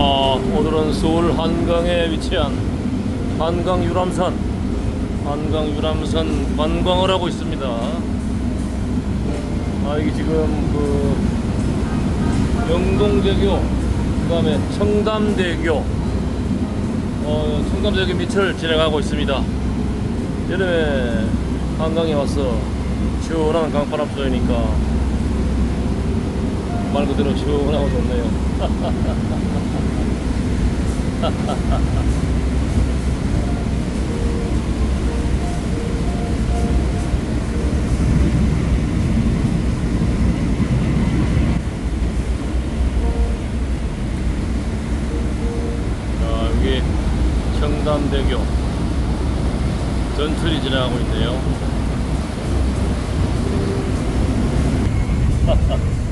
아, 오늘은 서울 한강에 위치한 한강 유람선 한강 유람선 관광을 하고 있습니다. 아 이게 지금 그 영동대교 그 다음에 청담대교 어, 청담대교 밑을 지나가고 있습니다. 여름에 한강에 와서 시원한 강바람 쏘이니까 말 그대로 시원하고 좋네요. 자, 여기 청담대교 전철이 지나가고 있네요.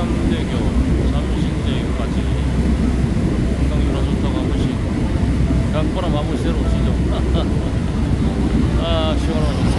한남대교, 잠신대까지 건강 열어줬다고 한 번씩 약보랑 마무리 새로 오시죠 아 시원하다.